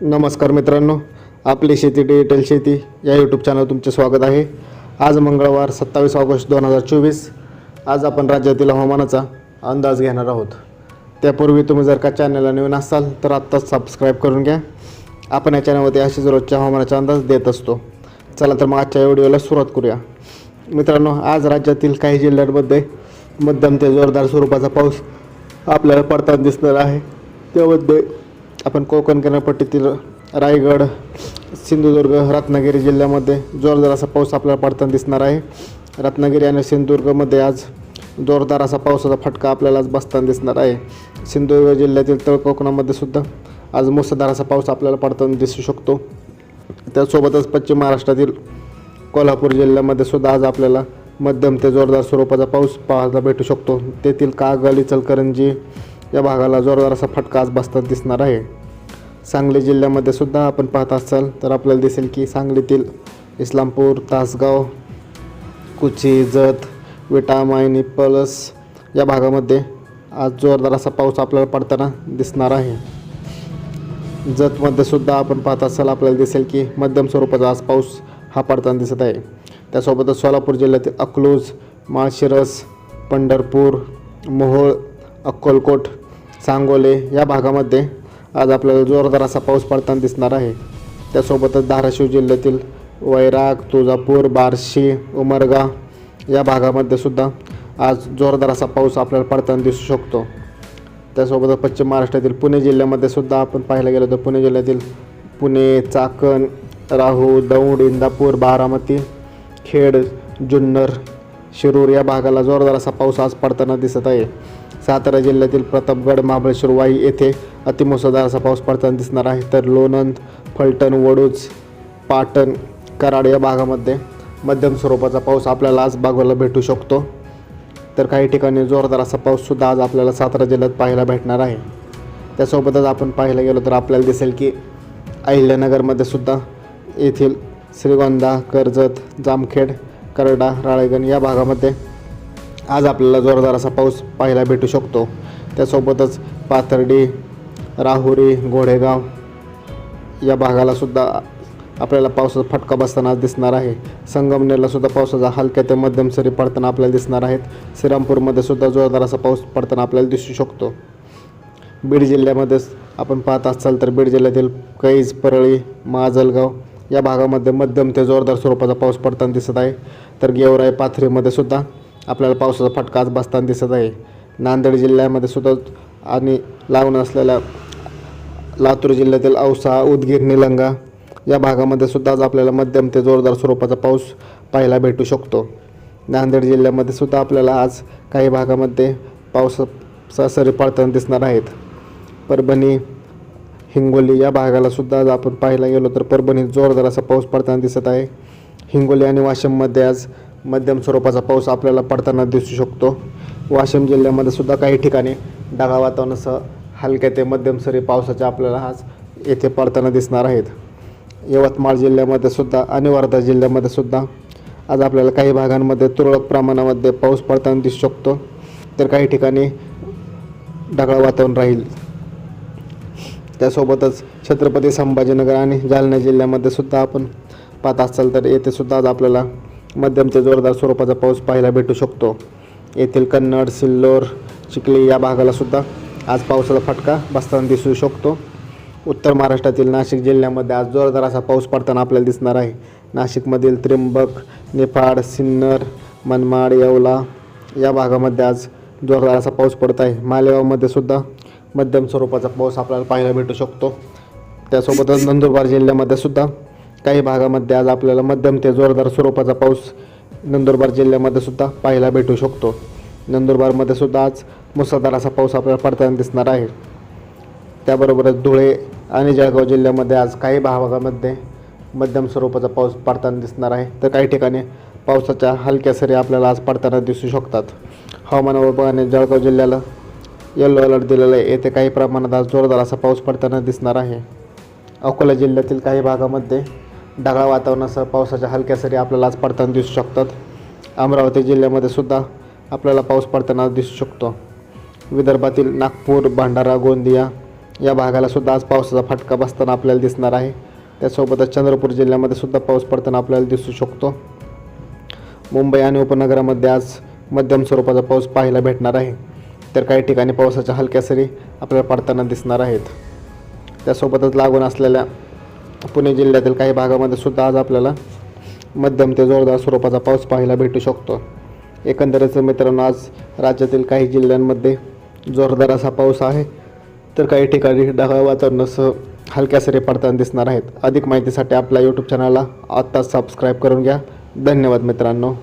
नमस्कार मित्रांनो आपली शेती डिजिटल शेती या यूट्यूब चॅनल तुमचे स्वागत आहे. आज मंगळवार सत्तावीस ऑगस्ट दोन हजार चोवीस. आज आपण राज्यातील हवामानाचा अंदाज घेणार आहोत. त्यापूर्वी तुम्ही जर का चॅनलला नवीन असाल तर आत्ताच सबस्क्राईब करून घ्या. आपण या चॅनलमध्ये अशीच रोजच्या हवामानाचा अंदाज देत असतो. चला तर मग आजच्या व्हिडिओला सुरुवात करूया. मित्रांनो आज राज्यातील काही जिल्ह्यांमध्ये मध्यम ते जोरदार स्वरूपाचा पाऊस आपल्याला पडताना दिसणार आहे. त्यामध्ये आपण कोकण किनारपट्टीतील रायगड सिंधुदुर्ग रत्नागिरी जिल्ह्यामध्ये जोरदार असा पाऊस आपल्याला पडताना दिसणार आहे. रत्नागिरी आणि सिंधुदुर्गमध्ये आज जोरदार असा पावसाचा फटका आपल्याला आज बसताना दिसणार आहे. सिंधुदुर्ग जिल्ह्यातील तळ कोकणामध्ये सुद्धा आज मुसळधार असा पाऊस आपल्याला पडताना दिसू शकतो. त्यासोबतच पश्चिम महाराष्ट्रातील कोल्हापूर जिल्ह्यामध्ये सुद्धा आज आपल्याला मध्यम ते जोरदार स्वरूपाचा पाऊस पाहायला भेटू शकतो. तेथील कागल इचलकरंजी या भागाला जोरदार असा फटका आज बसताना दिसणार आहे. सांगली जिल्ह्यामध्ये सुद्धा आपण पाहत असाल तर आपल्याला दिसेल की सांगलीतील इस्लामपूर तासगाव कुची जत विटा मायनी पलस या भागामध्ये आज जोरदार असा पाऊस आपल्याला पडताना दिसणार आहे. जतमध्ये सुद्धा आपण पाहत असाल आपल्याला दिसेल की मध्यम स्वरूपाचा आज पाऊस हा पडताना दिसत आहे. त्यासोबतच सोलापूर जिल्ह्यातील अकलूज माळशिरस पंढरपूर मोहोळ अक्कलकोट सांगोले या भागामध्ये आज आपल्याला जोरदार असा पाऊस पडताना दिसणार आहे. त्यासोबतच धाराशिव जिल्ह्यातील वैराग तुळजापूर बार्शी उमरगा या भागामध्ये सुद्धा आज जोरदार असा पाऊस आपल्याला पडताना दिसू शकतो. त्यासोबत पश्चिम महाराष्ट्रातील पुणे जिल्ह्यामध्ये सुद्धा आपण पाहायला गेलो तर पुणे जिल्ह्यातील पुणे चाकण राहू दौंड इंदापूर बारामती खेड जुन्नर शिरूर या भागाला जोरदार असा पाऊस आज पडताना दिसत आहे. सातारा जिल्ह्यातील प्रतापगड महाबळेश्वर वाई येथे अतिमुसळधार असा पाऊस पडताना दिसणार आहे. तर लोणंद फलटण वडूज पाटण कराड या भागामध्ये मध्यम स्वरूपाचा पाऊस आपल्याला आज बघायला भेटू शकतो. तर काही ठिकाणी जोरदार असा पाऊससुद्धा आज आपल्याला सातारा जिल्ह्यात पाहायला भेटणार आहे. त्यासोबतच आपण पाहायला गेलो तर आपल्याला दिसेल की अहिल्यानगरमध्ये सुद्धा येथील श्रीगोंदा कर्जत जामखेड करडा राळेगण या भागामध्ये आज आपल्याला जोरदार असा पाऊस पाहायला भेटू शकतो. त्यासोबतच पाथर्डी राहुरी घोडेगाव या भागाला सुद्धा आपल्याला पावसाचा फटका बसताना दिसणार आहे. संगमनेरला सुद्धा पावसाचा हलक्या ते मध्यम सरी पडताना आपल्याला दिसणार आहेत. श्रीरामपूरमध्ये सुद्धा जोरदार असा पाऊस पडताना आपल्याला दिसू शकतो. बीड जिल्ह्यामध्ये आपण पाहत असाल तर बीड जिल्ह्यातील कैज परळी माजलगाव या भागामध्ये मध्यम ते जोरदार स्वरूपाचा पाऊस पडताना दिसत आहे. तर गेवराई पाथरीमध्ये सुद्धा आपल्याला पावसाचा फटका आज बसताना दिसत आहे. नांदेड जिल्ह्यामध्ये सुद्धा आणि लागून असलेल्या लातूर जिल्ह्यातील औसा उदगीर निलंगा या भागामध्ये सुद्धा आज आपल्याला मध्यम ते जोरदार स्वरूपाचा पाऊस पाहायला भेटू शकतो. नांदेड जिल्ह्यामध्ये सुद्धा आपल्याला आज काही भागामध्ये पावसाचा सरी पडताना दिसणार आहेत. परभणी हिंगोली या भागाला सुद्धा आज आपण पाहायला गेलो तर परभणीत जोरदार असा पाऊस पडताना दिसत आहे. हिंगोली आणि वाशिममध्ये आज मध्यम स्वरूपाचा पाऊस आपल्याला पडताना दिसू शकतो. वाशिम जिल्ह्यामध्ये सुद्धा काही ठिकाणी ढगाळ वातावरणासह हलक्या ते मध्यम सरी पावसाच्या आपल्याला आज येथे पडताना दिसणार आहेत. यवतमाळ जिल्ह्यामध्ये सुद्धा आणि वर्धा जिल्ह्यामध्ये सुद्धा आज आपल्याला काही भागांमध्ये तुरळक प्रमाणामध्ये पाऊस पडताना दिसू शकतो. तर काही ठिकाणी ढगाळ वातावरण राहील. त्यासोबतच छत्रपती संभाजीनगर आणि जालना जिल्ह्यामध्ये सुद्धा आपण पाहत असाल तर येथे सुद्धा आज आपल्याला मध्यम ते जोरदार स्वरूपाचा पाऊस पाहायला भेटू शकतो. येथील कन्नड सिल्लोर चिखली या भागाला सुद्धा आज पावसाचा फटका बसताना दिसू शकतो. उत्तर महाराष्ट्रातील नाशिक जिल्ह्यामध्ये आज जोरदार असा पाऊस पडताना आपल्याला दिसणार आहे. नाशिकमधील त्र्यंबक निफाड सिन्नर मनमाड येवला या भागामध्ये आज जोरदार असा पाऊस पडत आहे. मालेगावमध्ये सुद्धा मध्यम स्वरूपाचा पाऊस आपल्याला पाहायला भेटू शकतो. त्यासोबतच नंदुरबार जिल्ह्यामध्ये सुद्धा काही भागामध्ये आज आपल्याला मध्यम ते जोरदार स्वरूपाचा पाऊस नंदुरबार जिल्ह्यामध्ये सुद्धा पाहायला भेटू शकतो. नंदुरबारमध्ये सुद्धा आज मुसळधार असा पाऊस आपल्याला पडताना दिसणार आहे. त्याबरोबरच धुळे आणि जळगाव जिल्ह्यामध्ये आज काही भागामध्ये मध्यम स्वरूपाचा पाऊस पडताना दिसणार आहे. तर काही ठिकाणी पावसाच्या हलक्या सरी आपल्याला आज पडताना दिसू शकतात. हवामान विभागाने जळगाव जिल्ह्याला येलो अलर्ट दिलेला आहे. येथे काही प्रमाणात आज जोरदार असा पाऊस पडताना दिसणार आहे. अकोला जिल्ह्यातील काही भागामध्ये ढगाळ वातावरणासह पावसाच्या हलक्या सरी आपल्याला आज पडताना दिसू शकतात. अमरावती जिल्ह्यामध्ये सुद्धा आपल्याला पाऊस पडताना दिसू शकतो. विदर्भातील नागपूर भंडारा गोंदिया या भागाला सुद्धा आज पावसाचा फटका बसताना आपल्याला दिसणार आहे. त्यासोबतच चंद्रपूर जिल्ह्यामध्ये सुद्धा पाऊस पडताना आपल्याला दिसू शकतो. मुंबई आणि उपनगरामध्ये आज मध्यम स्वरूपाचा पाऊस पाहायला भेटणार आहे. तर काही ठिकाणी पावसाच्या हलक्या सरी आपल्याला पडताना दिसणार आहेत. त्यासोबतच लागून असलेल्या पुणे जिल्ह्यातील काही भागामध्ये सुद्धा आज आपल्याला मध्यम ते जोरदार स्वरूपाचा पाऊस पाहायला भेटू शकतो. एकंदरीत मित्रांनो आज राज्यातील काही जिल्ह्यांमध्ये जोरदार असा पाऊस आहे. तर काही ठिकाणी ढगाळ वातावरणासह हलक्या सरी पडताना दिसणार आहेत. अधिक माहितीसाठी आपल्या यूट्यूब चॅनलला आत्ताच सबस्क्राईब करून घ्या. धन्यवाद मित्रांनो.